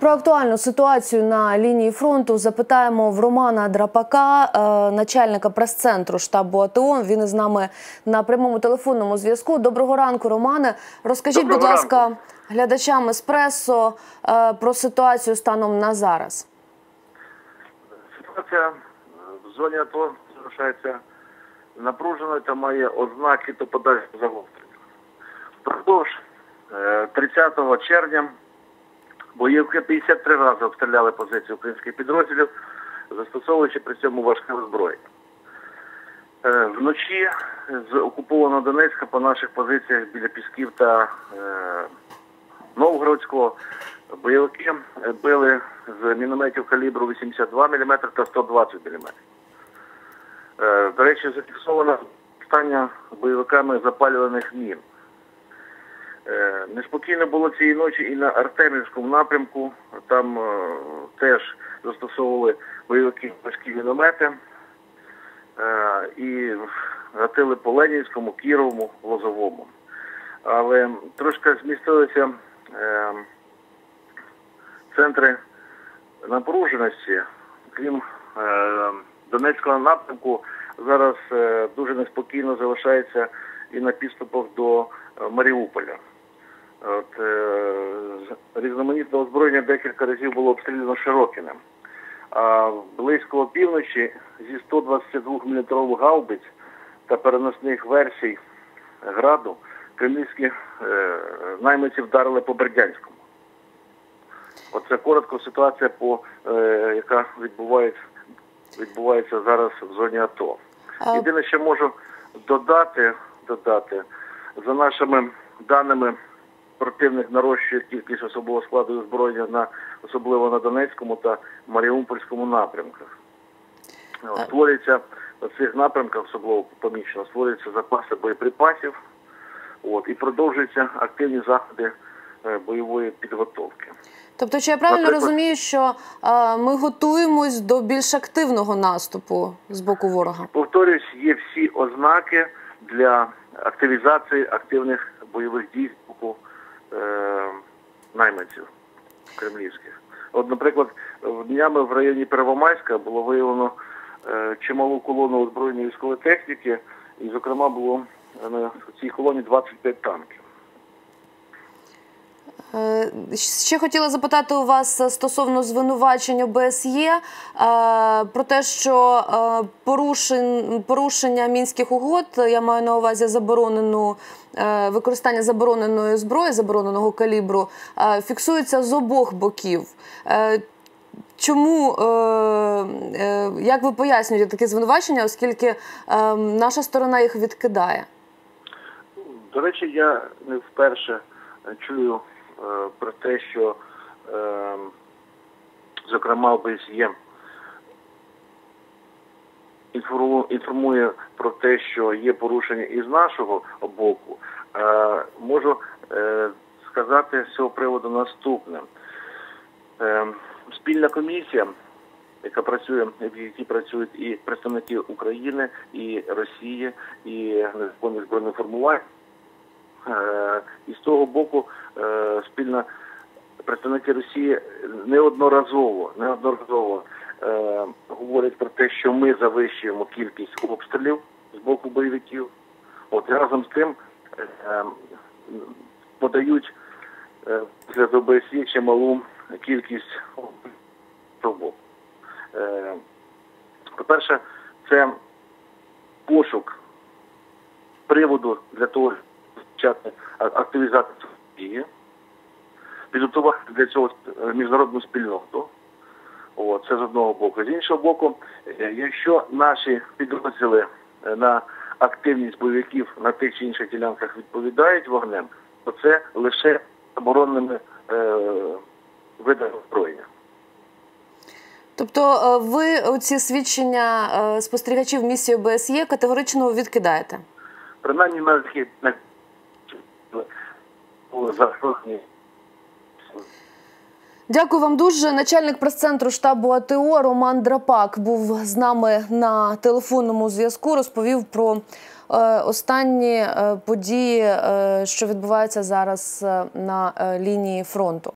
Про актуальну ситуацію на лінії фронту запитаємо в Романа Драпака, е, начальника прес-центру штабу АТО. Він із нами на прямому телефонному зв'язку. Доброго ранку, Романе. Розкажіть, Доброго будь ласка, ранку. глядачам еспресо е, про ситуацію станом на зараз. Ситуація е, в зоні АТО залишається напруженою та має ознаки до подальшого загострення. Впродовж е, 30 червня боївки 53 рази обстріляли позиції українських підрозділів, застосовуючи при цьому важке озброєння. Е, Вночі з окупованого Донецька по наших позиціях біля Пісків та е, Новгородського бойовики били з мінометів калібру 82 мм та 120 мм. Е, До речі, зафіксовано стання бойовиками запалюваних мін. Неспокійно було цієї ночі і на Артемівському напрямку. Там е, теж застосовували бойовики важкі міномети е, і гатили по Ленінському, Кіровому, Лозовому. Але трошки змістилися е, центри напруженості, крім е, Донецького напрямку, зараз е, дуже неспокійно залишається і на підступах до е, Маріуполя. От, е, з- різноманітне озброєння декілька разів було обстріляно Широкіним. А близько опівночі зі 122 мм гаубиць та переносних версій граду кремлівські е, наймиці вдарили по Бердянському. Оце коротко ситуація, по, е, яка відбувається, відбувається зараз в зоні АТО. Єдине, що можу додати, додати, за нашими даними, противник нарощує кількість особового складу і озброєння на особливо на Донецькому та Маріупольському напрямках. Створюється на цих напрямках, особливо помічено, створюються запаси боєприпасів. От, і продовжуються активні заходи е, бойової підготовки. Тобто, чи я правильно Наприклад- розумію, що е, ми готуємось до більш активного наступу з боку ворога? Повторюсь, є всі ознаки для активізації активних бойових дій з боку найманців кремлівських. От, наприклад, днями в районі Первомайська було виявлено е, чималу колону озброєної військової техніки, і, зокрема, було е, на цій колоні 25 танків. Е, Ще хотіла запитати у вас е, стосовно звинувачень ОБСЄ е, про те, що порушення мінських угод, я маю на увазі заборонену використання забороненої зброї, забороненого калібру, фіксується з обох боків. Чому, як ви пояснюєте такі звинувачення, оскільки наша сторона їх відкидає? До речі, я не вперше чую про те, що, е, зокрема, ОБСЄ інформує про те, що є порушення із нашого боку. Е, можу е, сказати з цього приводу наступне. Е, спільна комісія, яка працює, в якій працюють і представники України, і Росії, і незаконних збройних формувань. Е, І з того боку е, спільна представники Росії неодноразово, неодноразово е, говорять про те, що ми завищуємо кількість обстрілів з боку бойовиків. От разом з тим подають для ОБСЄ чималу кількість пробок. По-перше, це пошук приводу для того, почати а- активізацію дії, підготувати для цього е, міжнародну спільноту. О, це з одного боку. З іншого боку, е, якщо наші підрозділи е, на активність бойовиків на тих чи інших ділянках відповідають вогнем, то це лише забороненими е, видами озброєння. Тобто ви ці свідчення спостерігачів місії ОБСЄ категорично відкидаєте? Принаймні на на Дякую вам дуже. Начальник прес-центру штабу АТО Роман Драпак був з нами на телефонному зв'язку. Розповів про е, останні е, події, е, що відбуваються зараз на лінії фронту.